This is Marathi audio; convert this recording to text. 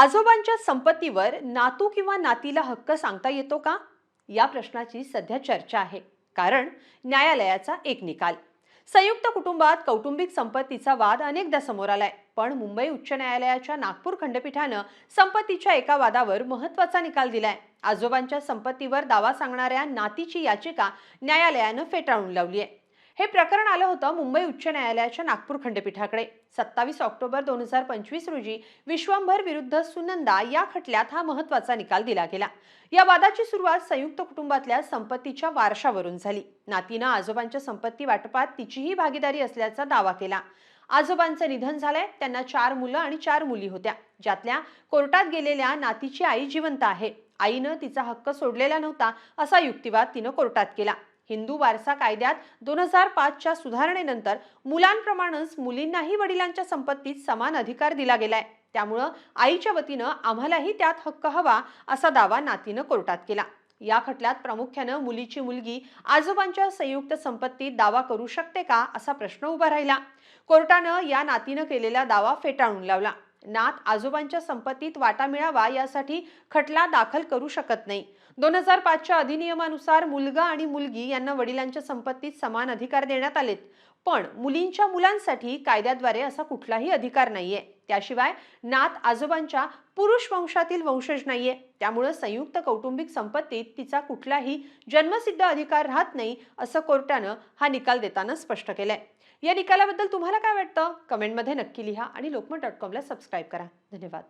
आजोबांच्या संपत्तीवर नातू किंवा नातीला हक्क सांगता येतो का? या प्रश्नाची सध्या चर्चा आहे. कारण न्यायालयाचा एक निकाल. संयुक्त कुटुंबात कौटुंबिक संपत्तीचा वाद अनेकदा समोर आलाय. पण मुंबई उच्च न्यायालयाच्या नागपूर खंडपीठानं संपत्तीच्या एका वादावर महत्त्वाचा निकाल दिलाय. आजोबांच्या संपत्तीवर दावा सांगणाऱ्या नातीची याचिका न्यायालयानं फेटाळून लावली आहे हे प्रकरण आलं होतं मुंबई उच्च न्यायालयाच्या नागपूर खंडपीठाकडे. सत्तावीस ऑक्टोबर दोन हजार पंचवीस रोजी विश्वंभर विरुद्ध सुनंदा या खटल्यात हा महत्त्वाचा निकाल दिला गेला. या वादाची सुरुवात संयुक्त कुटुंबातल्या संपत्तीच्या वारशावरून झाली. नातीनं आजोबांच्या संपत्ती वाटपात तिचीही भागीदारी असल्याचा दावा केला. आजोबांचं निधन झालंय त्यांना चार मुलं आणि चार मुली होत्या. ज्यातल्या कोर्टात गेलेल्या नातीची आई जिवंत आहे. आईनं तिचा हक्क सोडलेला नव्हता असा युक्तिवाद तिनं कोर्टात केला. हिंदू वारसा कायद्यात दोन हजार पाचच्या सुधारणेनंतर मुलांप्रमाणेच मुलींनाही वडिलांच्या संपत्तीत समान अधिकार दिला गेलाय. त्यामुळं आईच्या वतीनं आम्हालाही त्यात हक्क हवा असा दावा नातीनं कोर्टात केला. या खटल्यात प्रामुख्यानं मुलीची मुलगी आजोबांच्या संयुक्त संपत्तीत दावा करू शकते का असा प्रश्न उभा राहिला. कोर्टानं या नातीनं केलेला दावा फेटाळून लावला. नात आजोबांच्या संपत्तीत वाटा मिळावा यासाठी खटला दाखल करू शकत नाही. दोन हजार पाचच्या अधिनियमानुसार मुलगा आणि मुलगी यांना वडिलांच्या संपत्तीत समान अधिकार देण्यात आलेत. पण मुलींच्या मुलांसाठी कायद्याद्वारे असा कुठलाही अधिकार नाहीये. त्याशिवाय नात आजोबांच्या पुरुष वंशातील वंशज नाहीये. त्यामुळं संयुक्त कौटुंबिक संपत्तीत तिचा कुठलाही जन्मसिद्ध अधिकार राहत नाही असं कोर्टानं हा निकाल देताना स्पष्ट केलंय. या निकालाबद्दल तुम्हाला काय वाटतं? कमेंटमध्ये नक्की लिहा आणि लोकमत डॉट कॉमला सबस्क्राईब करा. धन्यवाद.